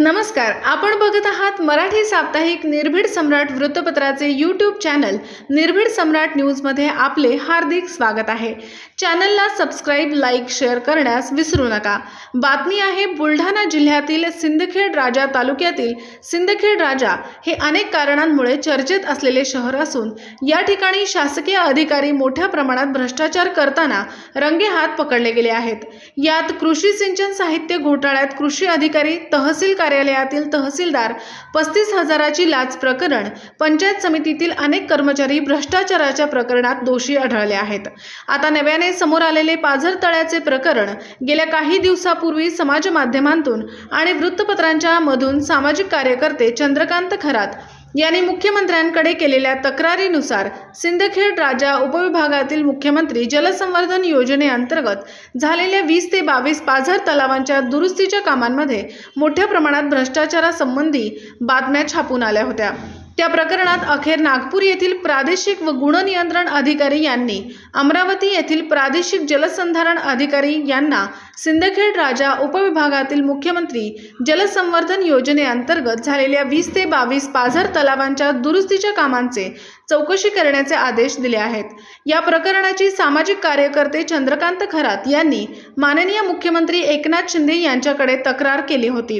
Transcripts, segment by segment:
नमस्कार आपण बघत आहात मराठी साप्ताहिक निर्भीड सम्राट वृत्तपत्राचे यूट्यूब चॅनल निर्भीड सम्राट न्यूजमध्ये आपले हार्दिक स्वागत आहे. चॅनलला सबस्क्राईब लाईक शेअर करण्यास विसरू नका. बातमी आहे बुलढाणा जिल्ह्यातील सिंदखेड राजा तालुक्यातील सिंदखेड राजा हे अनेक कारणांमुळे चर्चेत असलेले शहर असून या ठिकाणी शासकीय अधिकारी मोठ्या प्रमाणात भ्रष्टाचार करताना रंगेहात पकडले गेले आहेत. यात कृषी सिंचन साहित्य घोटाळ्यात कृषी अधिकारी तहसील कार्यालयातील तहसीलदार पस्तीस हजाराची लाच प्रकरण. पंचायत समितीतील अनेक कर्मचारी भ्रष्टाचाराच्या प्रकरणात दोषी आढळले आहेत. आता नव्याने समोर आलेले पाझर तळ्याचे प्रकरण गेल्या काही दिवसापूर्वी समाज माध्यमांतून आणि वृत्तपत्रांच्या मधून सामाजिक कार्यकर्ते चंद्रकांत खरात यांनी मुख्यमंत्र्यांकडे केलेल्या तक्रारीनुसार सिंदखेड राजा उपविभागातील मुख्यमंत्री जलसंवर्धन योजनेअंतर्गत झालेल्या वीस ते बावीस पाझर तलावांच्या दुरुस्तीच्या कामांमध्ये मोठ्या प्रमाणात भ्रष्टाचारासंबंधी बातम्या छापून आल्या होत्या. त्या प्रकरणात अखेर नागपूर येथील प्रादेशिक व गुणनियंत्रण अधिकारी यांनी अमरावती येथील प्रादेशिक जलसंधारण अधिकारी यांना सिंदखेड राजा उपविभागातील मुख्यमंत्री जलसंवर्धन योजनेअंतर्गत झालेल्या वीस ते बावीस पाझर तलावांच्या दुरुस्तीच्या कामांचे चौकशी करण्याचे आदेश दिले आहेत. या प्रकरणाची सामाजिक कार्यकर्ते चंद्रकांत खरात यांनी माननीय मुख्यमंत्री एकनाथ शिंदे यांच्याकडे तक्रार केली होती.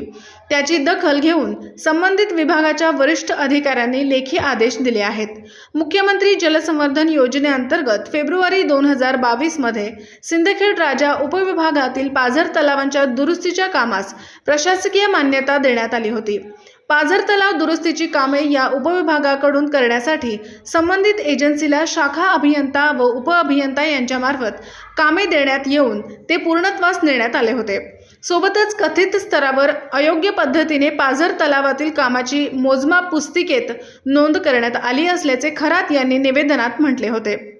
त्याची दखल घेऊन संबंधित विभागाच्या वरिष्ठ अधिकाऱ्यांनी लेखी आदेश दिले आहेत. मुख्यमंत्री जलसंवर्धन योजनेअंतर्गत फेब्रुवारी दोन हजार बावीसमध्ये सिंदखेड राजा उपविभागातील पाझर तलावांच्या दुरुस्तीच्या कामास प्रशासकीय मान्यता देण्यात आली होती. पाझर तलाव दुरुस्तीची कामे या उपविभागाकडून करण्यासाठी संबंधित एजन्सीला शाखा अभियंता व उपअभियंता यांच्यामार्फत कामे देण्यात येऊन ते पूर्णत्वास नेण्यात आले होते. सोबतच कथित स्तरावर अयोग्य पद्धतीने पाझर तलावातील कामाची मोजमाप पुस्तिकेत नोंद करण्यात आली असल्याचे खरात यांनी निवेदनात म्हटले होते.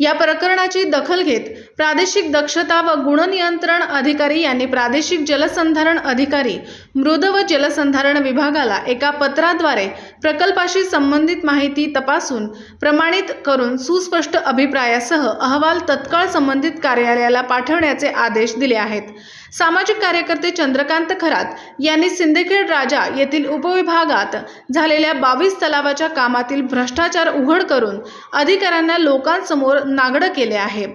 या प्रकरणाची दखल घेत प्रादेशिक दक्षता व गुणनियंत्रण अधिकारी यांनी प्रादेशिक जलसंधारण अधिकारी मृद व जलसंधारण विभागाला एका पत्राद्वारे प्रकल्पाशी संबंधित माहिती तपासून प्रमाणित करून सुस्पष्ट अभिप्रायासह अहवाल तत्काळ संबंधित कार्यालयाला पाठवण्याचे आदेश दिले आहेत. सामाजिक कार्यकर्ते चंद्रकांत खरात यांनी सिंदखेड राजा येथील उपविभागात झालेल्या बावीस तलावाच्या कामातील भ्रष्टाचार उघड करून अधिकाऱ्यांना लोकांसमोर नागडं केले आहे.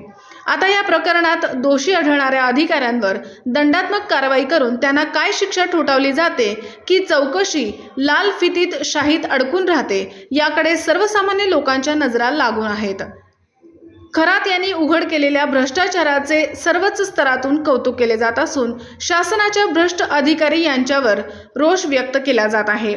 आता या प्रकरणात दोषी आढळणाऱ्या अधिकाऱ्यांवर दंडात्मक कारवाई करून त्यांना काय शिक्षा ठोठावली जाते की चौकशी लाल फितीत शाहीत अडकून राहते याकडे सर्वसामान्य लोकांच्या नजरा लागून आहेत. खरात यांनी उघड केलेल्या भ्रष्टाचाराचे सर्वच स्तरातून कौतुक केले जात असून शासनाच्या भ्रष्ट अधिकारी यांच्यावर रोष व्यक्त केला जात आहे.